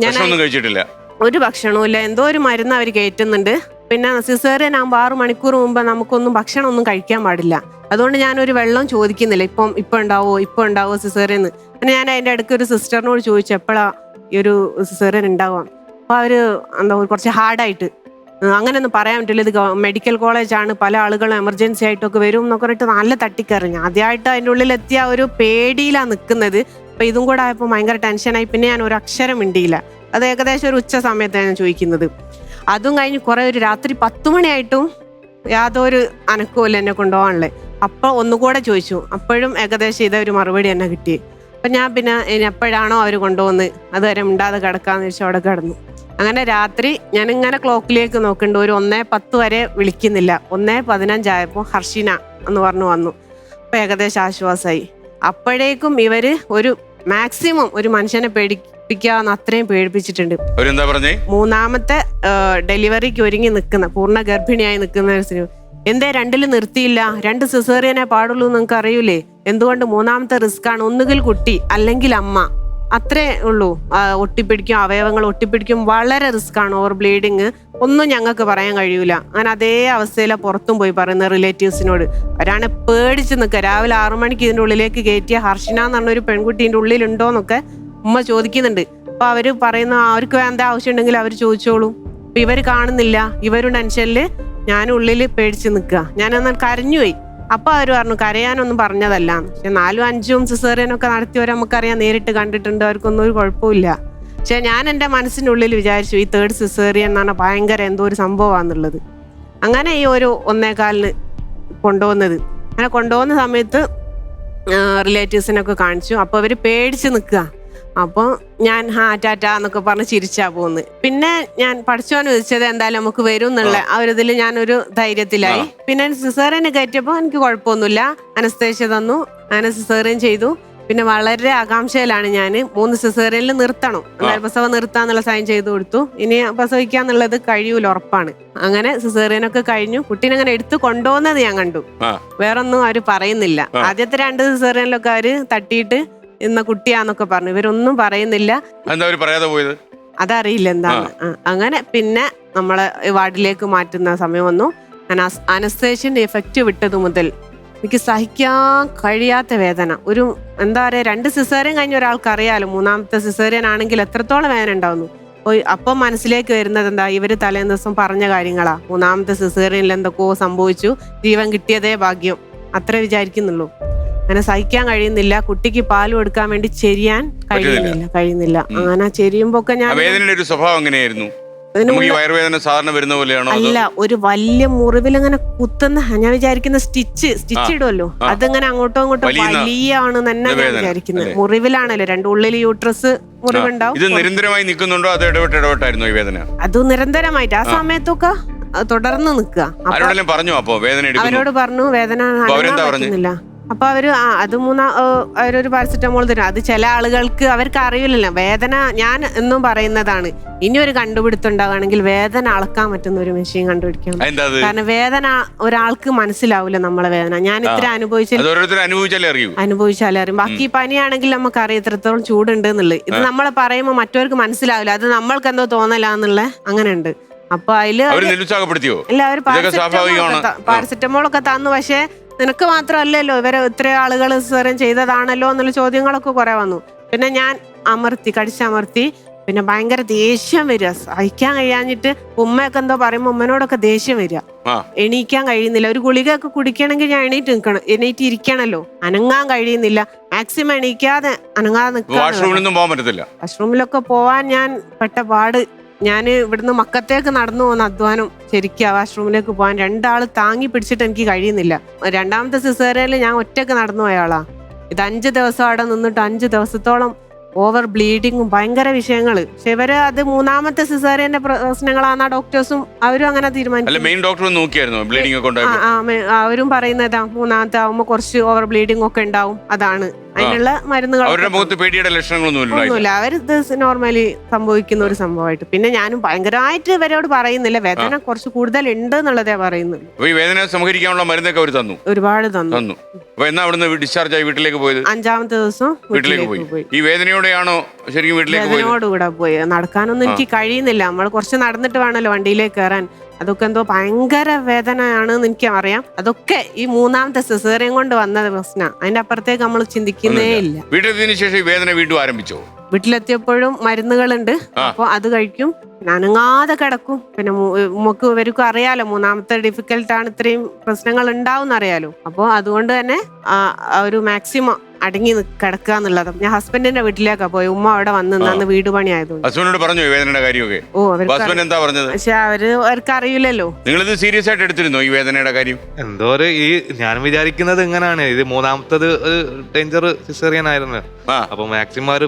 ഞാൻ ഭക്ഷണമൊന്നും കഴിച്ചിട്ടില്ല. ഒരു ഭക്ഷണവും ഇല്ല എന്തോ ഒരു മരുന്ന് അവർ കയറ്റുന്നുണ്ട് പിന്നെ സിസേറിയൻ ആകുമ്പോൾ ആറ് മണിക്കൂർ മുമ്പ് നമുക്കൊന്നും ഭക്ഷണം ഒന്നും കഴിക്കാൻ പാടില്ല. അതുകൊണ്ട് ഞാനൊരു വെള്ളം ചോദിക്കുന്നില്ല. ഇപ്പം ഇപ്പം ഉണ്ടാവോ ഇപ്പം ഉണ്ടാവോ സിസേറിയൻ പിന്നെ ഞാൻ അതിന്റെ ഇടയ്ക്ക് ഒരു സിസ്റ്ററിനോട് ചോദിച്ചു എപ്പോഴാ ഈ ഒരു സിസേറിയൻ ഉണ്ടാവാം അപ്പോൾ അവർ എന്താ കുറച്ച് ഹാർഡായിട്ട് അങ്ങനെയൊന്നും പറയാൻ പറ്റില്ല. ഇത് മെഡിക്കൽ കോളേജാണ് പല ആളുകളും എമർജൻസി ആയിട്ടൊക്കെ വരും എന്നൊക്കെ പറഞ്ഞിട്ട് നല്ല തട്ടിക്കറിഞ്ഞു ആദ്യമായിട്ട് അതിന്റെ ഉള്ളിലെത്തിയ ഒരു പേടിയിലാണ് നിൽക്കുന്നത്. അപ്പം ഇതും കൂടെ ആയപ്പോൾ ഭയങ്കര ടെൻഷനായി പിന്നെ ഞാൻ ഒരു അക്ഷരം മിണ്ടിയില്ല. അത് ഏകദേശം ഒരു ഉച്ച സമയത്താണ് ഞാൻ ചോദിക്കുന്നത്. അതും കഴിഞ്ഞ് കുറെ ഒരു രാത്രി പത്ത് മണിയായിട്ടും യാതൊരു അനക്കവും എന്നെ കൊണ്ടുപോകാനുള്ളത് അപ്പോൾ ഒന്നുകൂടെ ചോദിച്ചു. അപ്പോഴും ഏകദേശം ഇതേ ഒരു മറുപടി എന്നെ കിട്ടി. അപ്പം ഞാൻ പിന്നെ ഇനി എപ്പോഴാണോ അവർ കൊണ്ടുപോകുന്നത്? അതുവരെ മിണ്ടാതെ കിടക്കാന്ന് വെച്ചാൽ അവിടെ കിടന്നു. അങ്ങനെ രാത്രി ഞാൻ ഇങ്ങനെ ക്ലോക്കിലേക്ക് നോക്കുന്നുണ്ട് ഒരു ഒന്നേ പത്ത് വരെ വിളിക്കുന്നില്ല. ഒന്നേ പതിനഞ്ചായപ്പോൾ ഹർഷിന എന്ന് പറഞ്ഞു വന്നു. അപ്പോൾ ഏകദേശം ആശ്വാസമായി അപ്പോഴേക്കും ഇവർ ഒരു മാക്സിമം ഒരു മനുഷ്യനെ പേടിപ്പിക്കാന്ന് അത്രയും പേടിപ്പിച്ചിട്ടുണ്ട്. അവരെന്താ പറഞ്ഞേ? മൂന്നാമത്തെ ഡെലിവറിക്ക് ഒരുങ്ങി നിൽക്കുന്ന പൂർണ ഗർഭിണിയായി നിൽക്കുന്ന ഒരു സിനിമ എന്തേ രണ്ടിൽ നിർത്തിയില്ല? രണ്ട് സിസേറിയനെ പാടുള്ളൂ നിങ്ങൾക്ക് അറിയൂലേ എന്തുകൊണ്ട് മൂന്നാമത്തെ റിസ്ക് ആണ് ഒന്നുകിൽ കുട്ടി അല്ലെങ്കിൽ അമ്മ. അത്രേ ഉള്ളൂ. ഒട്ടിപ്പിടിക്കും അവയവങ്ങൾ ഒട്ടിപ്പിടിക്കും വളരെ റിസ്ക് ആണ് ഓവർ ബ്ലീഡിങ്. ഒന്നും ഞങ്ങൾക്ക് പറയാൻ കഴിയൂല. ഞാൻ അതേ അവസ്ഥയിലെ പുറത്തും പോയി പറയുന്ന റിലേറ്റീവ്സിനോട്. അവരാണ് പേടിച്ച് നിൽക്കുക. രാവിലെ ആറു മണിക്ക് ഇതിന്റെ ഉള്ളിലേക്ക് കയറ്റിയ ഹർഷിന എന്ന് പറഞ്ഞൊരു പെൺകുട്ടീന്റെ ഉള്ളിലുണ്ടോന്നൊക്കെ ഉമ്മ ചോദിക്കുന്നുണ്ട്. അപ്പോൾ അവർ പറയുന്ന അവർക്ക് ആവശ്യം ഉണ്ടെങ്കിൽ അവർ ചോദിച്ചോളൂ. ഇപ്പം ഇവർ കാണുന്നില്ല. ഇവരുടെ ടെൻഷനിൽ ഞാൻ ഉള്ളിൽ പേടിച്ച് നിൽക്കുക. ഞാനെന്നാൽ കരഞ്ഞുപോയി. അപ്പൊ അവർ പറഞ്ഞു കരയാനൊന്നും പറഞ്ഞതല്ല. പക്ഷെ നാലും അഞ്ചും സിസേറിയനൊക്കെ നടത്തിയവരെ നമുക്കറിയാം നേരിട്ട് കണ്ടിട്ടുണ്ട്. അവർക്കൊന്നും ഒരു കുഴപ്പമില്ല പക്ഷെ ഞാൻ എന്റെ മനസ്സിനുള്ളിൽ വിചാരിച്ചു ഈ തേർഡ് സിസേറിയൻ എന്ന് പറഞ്ഞാൽ ഭയങ്കര എന്തോ ഒരു സംഭവമാണെന്നുള്ളത്. അങ്ങനെ ഈ ഒരു ഒന്നേകാലിന് കൊണ്ടുപോകുന്നത് അങ്ങനെ കൊണ്ടുപോകുന്ന സമയത്ത് റിലേറ്റീവ്സിനൊക്കെ കാണിച്ചു. അപ്പോൾ അവർ പേടിച്ച് നിൽക്കുക. അപ്പോൾ ഞാൻ ഹാ ടാറ്റ എന്നൊക്കെ പറഞ്ഞ് ചിരിച്ചാ പോകുന്നത് പിന്നെ ഞാൻ പഠിച്ചോന്ന് ചോദിച്ചത് എന്തായാലും നമുക്ക് വരും എന്നുള്ള ആ. ഒരു ഇതിൽ ഞാനൊരു ധൈര്യത്തിലായി. പിന്നെ സിസേറിയന് കയറ്റിയപ്പോൾ എനിക്ക് കുഴപ്പമൊന്നുമില്ല. അനസ്തേഷ്യ തന്നു. അങ്ങനെ സിസേറിയൻ ചെയ്തു. പിന്നെ വളരെ ആകാംക്ഷയിലാണ് ഞാൻ മൂന്ന് സിസേറിയനിൽ നിർത്തണം. എന്നാൽ പ്രസവം നിർത്താന്നുള്ള സൈൻ ചെയ്തു കൊടുത്തു. ഇനി പ്രസവിക്കാന്നുള്ളത് കഴിയൂല ഉറപ്പാണ്. അങ്ങനെ സിസേറിയനൊക്കെ കഴിഞ്ഞു. കുട്ടീനെ അങ്ങനെ എടുത്തു കൊണ്ടുപോകുന്നത് ഞാൻ കണ്ടു. വേറൊന്നും അവർ പറയുന്നില്ല. ആദ്യത്തെ രണ്ട് സിസേറിയനിലൊക്കെ അവർ തട്ടിയിട്ട് ഇന്ന കുട്ടിയാന്നൊക്കെ പറഞ്ഞു. ഇവരൊന്നും പറയുന്നില്ല. എന്താ അവർ പറയാതെ പോയത്? അതറിയില്ല എന്താ ആ, അങ്ങനെ പിന്നെ നമ്മളെ വാർഡിലേക്ക് മാറ്റുന്ന സമയം വന്നു. അനസ്തേഷ്യന്റെ എഫക്റ്റ് വിട്ടത് മുതൽ എനിക്ക് സഹിക്കാൻ കഴിയാത്ത വേദന. ഒരു എന്താ പറയാ രണ്ട് സിസേറിയൻ കഴിഞ്ഞ ഒരാൾക്ക് അറിയാലോ. മൂന്നാമത്തെ സിസേറിയൻ ആണെങ്കിൽ എത്രത്തോളം വേദന ഉണ്ടാവുന്നു. അപ്പോൾ അപ്പം മനസ്സിലേക്ക് വരുന്നത് എന്താ? ഇവർ തലേന്ന് ദിവസം പറഞ്ഞ കാര്യങ്ങളാ. മൂന്നാമത്തെ സിസേറിയനിൽ എന്തൊക്കെയോ സംഭവിച്ചു. ജീവൻ കിട്ടിയതേ ഭാഗ്യം. അത്ര വിചാരിക്കുന്നുള്ളൂ. അങ്ങനെ സഹിക്കാൻ കഴിയുന്നില്ല കുട്ടിക്ക് പാൽ കൊടുക്കാൻ വേണ്ടി ചെരിയാൻ കഴിയുന്നില്ല കഴിയുന്നില്ല. അങ്ങനെ ചെരിയുമ്പോ ഒക്കെ ഞാൻ വേദനയുടെ ഒരു സ്വഭാവം എങ്ങനെയായിരുന്നു? വയറുവേദന സാധാരണ വരുന്ന പോലെയാണോ അല്ല ഒരു വലിയ മുറിവിൽ അങ്ങനെ കുത്തുന്ന ഞാൻ വിചാരിക്കുന്ന സ്റ്റിച്ച് സ്റ്റിച്ച് ഇടുമല്ലോ അതിങ്ങനെ അങ്ങോട്ടും വലിയുന്ന വലിയാണ് തന്നെ ഞാൻ വിചാരിക്കുന്നത്. മുറിവിലാണല്ലോ രണ്ട് ഉള്ളിൽ യൂട്രസ് മുറിവുണ്ടാവും. ഇത് നിരന്തരമായി നിൽക്കുന്നുണ്ടോ? അതോ ഇടപെട്ട് ഇടപെട്ടായിരുന്നു ഈ വേദന? അത് നിരന്തരമായിട്ട്. ആ സമയത്തൊക്കെ തുടർന്ന് നിൽക്കുക. അവരോട് പറഞ്ഞു വേദന അവരോട് പറഞ്ഞു വേദന പറ്റുന്നില്ല. അപ്പൊ അവർ ആ അത് മൂന്നാ അവരൊരു പാരസെറ്റമോൾ തരും. അത് ചില ആളുകൾക്ക് അവർക്ക് അറിയില്ലല്ലോ. വേദന ഞാൻ എന്നും പറയുന്നതാണ്. ഇനി ഒരു കണ്ടുപിടുത്തം ഉണ്ടാവുകയാണെങ്കിൽ വേദന അളക്കാൻ പറ്റുന്ന ഒരു മെഷീൻ കണ്ടുപിടിക്കണം കാരണം വേദന ഒരാൾക്ക് മനസ്സിലാവില്ല നമ്മളെ വേദന. ഞാൻ ഇത്ര അനുഭവിച്ചാലേ അറിയൂ. അനുഭവിച്ചാലേ അറിയും. ബാക്കി പനിയാണെങ്കിൽ നമുക്ക് ഇത്രത്തോളം ചൂടുണ്ട് എന്നുള്ളത്. ഇത് നമ്മൾ പറയുമ്പോൾ മറ്റവർക്ക് മനസ്സിലാവില്ല. അത് നമ്മൾക്ക് എന്തോ തോന്നലാന്നുള്ള അങ്ങനെ ഉണ്ട് അപ്പൊ അതിൽ അവർ. പാരസെറ്റമോൾ ഒക്കെ തന്നു. പക്ഷേ നിനക്ക് മാത്രമല്ലല്ലോ ഇവരെ ഇത്ര ആളുകൾ സ്വരം ചെയ്തതാണല്ലോ എന്നുള്ള ചോദ്യങ്ങളൊക്കെ കുറെ വന്നു. പിന്നെ ഞാൻ അമർത്തി കടിച്ചമർത്തി. പിന്നെ ഭയങ്കര ദേഷ്യം വരിക. സഹിക്കാൻ കഴിയാഞ്ഞിട്ട് ഉമ്മയൊക്കെ എന്തോ പറയുമ്പോ ഉമ്മനോടൊക്കെ ദേഷ്യം വരിക. എണീക്കാൻ കഴിയുന്നില്ല. ഒരു ഗുളികയൊക്കെ കുടിക്കണമെങ്കിൽ ഞാൻ എണീറ്റ് നിൽക്കണം. എണീറ്റ് ഇരിക്കണല്ലോ അനങ്ങാൻ കഴിയുന്നില്ല. മാക്സിമം എണീക്കാതെ അനങ്ങാതെ നിൽക്കാൻ വാഷ്റൂമിലൊക്കെ പോവാൻ ഞാൻ പെട്ട പാട് ഞാൻ ഇവിടുന്ന് മക്കത്തേക്ക് നടന്നു പോകുന്ന അധ്വാനം ശരിക്കും ആ വാഷ്റൂമിലേക്ക് പോകാൻ രണ്ടാൾ താങ്ങി പിടിച്ചിട്ട് എനിക്ക് കഴിയുന്നില്ല. രണ്ടാമത്തെ സിസേറിയനിൽ ഞാൻ ഒറ്റയ്ക്ക് നടന്നു പോയാളാ ഇത് അഞ്ച് ദിവസം അവിടെ നിന്നിട്ട് അഞ്ച് ദിവസത്തോളം ഓവർ ബ്ലീഡിങ്ങും ഭയങ്കര വിഷയങ്ങൾ പക്ഷെ ഇവർ അത് മൂന്നാമത്തെ സിസേറിയന്റെ പ്രശ്നങ്ങളാണ് ഡോക്ടേഴ്സും അവരും അങ്ങനെ തീരുമാനിച്ചു. അവരും പറയുന്നതാ മൂന്നാമത്തെ ആവുമ്പോ കുറച്ച് ഓവർ ബ്ലീഡിംഗ് ഒക്കെ ഉണ്ടാവും. അതാണ്. അതിനുള്ള മരുന്നുകൾ അവരുടെ മുഖത്ത് പേടിയുടെ ലക്ഷണങ്ങളൊന്നുമില്ല. അവർ അവർ നോർമലി സംഭവിക്കുന്ന ഒരു സംഭവമായിട്ട്. പിന്നെ ഞാനും ഭയങ്കരമായിട്ട് ഇവരോട് പറയുന്നില്ല. വേദന കുറച്ച് കൂടുതൽ ഉണ്ട് എന്നുള്ളതേ പറയുന്നുള്ളൂ ഈ വേദന സംഹരിക്കാനുള്ള മരുന്നൊക്കെ അവർ തന്നു? ഒരുപാട് തന്നു. തന്നു. അപ്പൊ എന്നാ അവിടുന്ന് ഡിസ്ചാർജ് ആയി വീട്ടിലേക്ക് പോയത്? അഞ്ചാമത്തെ ദിവസം വീട്ടിലേക്ക് പോയി. ഈ വേദനയോടെയാണോ ശരിക്കും വീട്ടിലേക്ക് വേദനയോടുകൂടെ പോയി. നടക്കാനൊന്നും എനിക്ക് കഴിയുന്നില്ല. നമ്മൾ കുറച്ച് നടന്നിട്ട് വേണമല്ലോ വണ്ടിയിലേക്ക് കയറാൻ. അതൊക്കെ എന്തോ ഭയങ്കര വേദനയാണെന്ന് എനിക്ക് അറിയാം അതൊക്കെ ഈ മൂന്നാമത്തെ സിസേറിയം കൊണ്ട് വന്ന പ്രശ്ന. അതിന്റെ അപ്പുറത്തേക്ക് നമ്മൾ ചിന്തിക്കുന്നേ ഇല്ല. വീട്ടിലെത്തിയതിനു ശേഷം ഈ വേദന വീണ്ടും ആരംഭിച്ചോ? വീട്ടിലെത്തിയപ്പോഴും മരുന്നുകളുണ്ട്. അപ്പോൾ അത് കഴിക്കും. നനങ്ങാതെ അനങ്ങാതെ കിടക്കും. പിന്നെ നമുക്ക് ഇവർക്കും അറിയാലോ മൂന്നാമത്തെ ഡിഫിക്കൽട്ടാണ് ഇത്രയും പ്രശ്നങ്ങൾ ഉണ്ടാവും എന്നറിയാലോ അപ്പോൾ അതുകൊണ്ട് തന്നെ ഒരു മാക്സിമം അടങ്ങി കിടക്കുക എന്നുള്ളതും. ഞാൻ ഹസ്ബൻഡിന്റെ വീട്ടിലേക്കാ പോയി. ഉമ്മ അവിടെ വന്ന് നിന്ന് വീട് പണി ആയതുകൊണ്ട് ഹസ്ബൻഡിനോട് പറഞ്ഞോ വേദനയുടെ കാര്യമൊക്കെ? ഓ അവർക്ക് ഹസ്ബൻഡ് എന്താ പറഞ്ഞത്? പക്ഷെ അവർ അവർക്ക് അറിയില്ലല്ലോ. ഇത് സീരിയസ് ആയിട്ട് എടുത്തിരുന്നോ ഈ വേദനയുടെ കാര്യം? എന്തോ ഒരു ഈ ഞാൻ വിചാരിക്കുന്നത് ഇങ്ങനാണ്. ഇത് മൂന്നാമത്തത് ഒരു ഡേഞ്ചർ സിസേറിയൻ ആയിരുന്നു. ആ. അപ്പൊ മാക്സിമം അവർ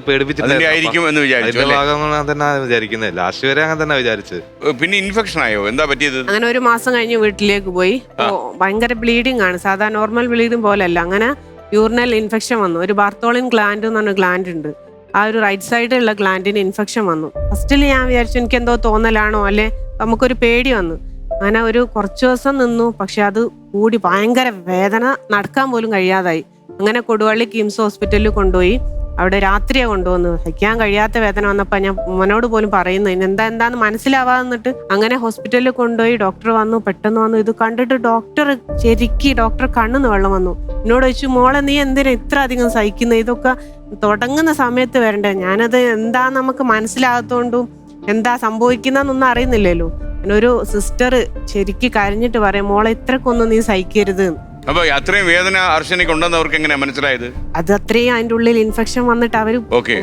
അതിന്റെ ആയിരിക്കും എന്ന് വിചാരിച്ചു അല്ലേ? ഭാഗം തന്നെ വിചാരിക്കുന്നത്. ലാസ്റ്റ് വരെ അങ്ങനെ തന്നെ വിചാരിച്ചത്. ഏ, പിന്നെ ഇൻഫെക്ഷൻ ആയോ? എന്താ പറ്റിയത്? അങ്ങനെ ഒരു മാസം കഴിഞ്ഞ് വീട്ടിലേക്ക് പോയി. ഓ, ഭയങ്കര ബ്ലീഡിംഗ് ആണ്. സാധാ നോർമൽ ബ്ലീഡിംഗ് പോലെയല്ല അങ്ങനെ യൂറിനൽ ഇൻഫെക്ഷൻ വന്നു. ഒരു ബാർത്തോളിൻ ഗ്ലാൻഡ് എന്ന് പറഞ്ഞ ഗ്ലാൻഡ് ഉണ്ട്. ആ ഒരു റൈറ്റ് സൈഡിലുള്ള ഗ്ലാൻഡിന് ഇൻഫെക്ഷൻ വന്നു. ഫസ്റ്റിൽ ഞാൻ വിചാരിച്ചു എനിക്ക് എന്തോ തോന്നലാണോ അല്ലെ നമുക്കൊരു പേടി വന്നു. അങ്ങനെ ഒരു കുറച്ച് ദിവസം നിന്നു. പക്ഷെ അത് കൂടി ഭയങ്കര വേദന നടക്കാൻ പോലും കഴിയാതായി. അങ്ങനെ കൊടുവള്ളി കിംസ് ഹോസ്പിറ്റലിൽ കൊണ്ടുപോയി. അവിടെ രാത്രിയാ കൊണ്ടുവന്ന് സഹിക്കാൻ കഴിയാത്ത വേദന വന്നപ്പോൾ ഞാൻ മോനോട് പോലും പറയുന്നു എന്താ എന്താന്ന് മനസ്സിലാവാതെ നിന്നിട്ട് അങ്ങനെ ഹോസ്പിറ്റലിൽ കൊണ്ടുപോയി ഡോക്ടർ വന്നു പെട്ടെന്ന് വന്നു. ഇത് കണ്ടിട്ട് ഡോക്ടർ ശരിക്ക് ഡോക്ടർ കണ്ണിന്ന് വെള്ളം വന്നു. എന്നോട് ചോദിച്ചു മോളെ നീ എന്തിനാ ഇത്ര അധികം സഹിക്കുന്നത് ഇതൊക്കെ തുടങ്ങുന്ന സമയത്ത് വരണ്ടേ? ഞാനത് എന്താ നമുക്ക് മനസ്സിലാകത്തോണ്ടും എന്താ സംഭവിക്കുന്നതെന്നൊന്നും അറിയുന്നില്ലല്ലോ. ഒരു സിസ്റ്റർ ശരിക്ക് കരഞ്ഞിട്ട് പറയും മോളെ ഇത്രക്കൊന്നും നീ സഹിക്കരുത്. എന്ന്." അപ്പൊ അത്രയും വേദന അർച്ചനയ്ക്ക് ഉണ്ടെന്ന് അവർക്ക് എങ്ങനെയാ മനസ്സിലായത്? അത് അത്രയും അതിന്റെ ഉള്ളിൽ ഇൻഫെക്ഷൻ വന്നിട്ട് അവർ ഓക്കെ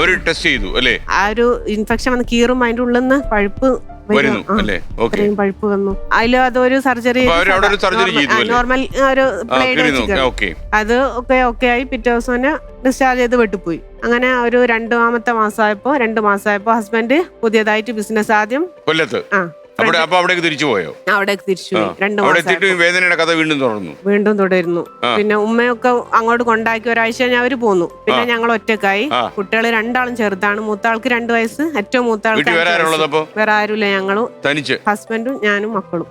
അവർ ടെസ്റ്റ് ചെയ്തു അല്ലേ? ആ ഒരു ഇൻഫെക്ഷൻ വന്ന് കീറും അതിന്റെ ഉള്ളിൽ നിന്ന് പഴുപ്പ് വരും. വരുന്നു അല്ലേ? ഓക്കെ പഴുപ്പ് വന്നു. അതിൽ അതൊരു സർജറി? നോർമൽ ഒരു വെച്ച് അത് ഒക്കെ ഓക്കെ ആയി. പിറ്റേ ദിവസം തന്നെ ഡിസ്ചാർജ് ചെയ്ത് വെട്ടിപ്പോയി. അങ്ങനെ ഒരു രണ്ടാമത്തെ മാസമായപ്പോ രണ്ട് മാസമായപ്പോ ഹസ്ബൻഡ് പുതിയതായിട്ട് ബിസിനസ് ആദ്യം കൊല്ലത്ത്? ആ അവിടെ അപ്പൊ അവിടേക്ക് തിരിച്ചു പോയോ? അവിടേക്ക് തിരിച്ചു. പോയി. രണ്ട് അവിടെ മാസം എത്തിയിട്ട് വേദനയുടെ കഥ വീണ്ടും തുടർന്നു. വീണ്ടും തുടരുന്നു. പിന്നെ ഉമ്മയൊക്കെ അങ്ങോട്ട് കൊണ്ടാക്കി ഒരാഴ്ച കഴിഞ്ഞ് അവർ പോന്നു. പിന്നെ ഞങ്ങൾ ഒറ്റക്കായി. ആ. കുട്ടികൾ രണ്ടാളും ചെറുതാണ്. മൂത്ത ആൾക്ക് രണ്ട് വയസ്സ്. ഏറ്റവും മൂത്ത ആൾക്ക് അഞ്ച് വേറെ വയസ്സ്. അപ്പൊ? വേറെ ആരുമില്ല. ഞങ്ങളും തനിച്ച്. ഹസ്ബൻഡും ഞാനും മക്കളും.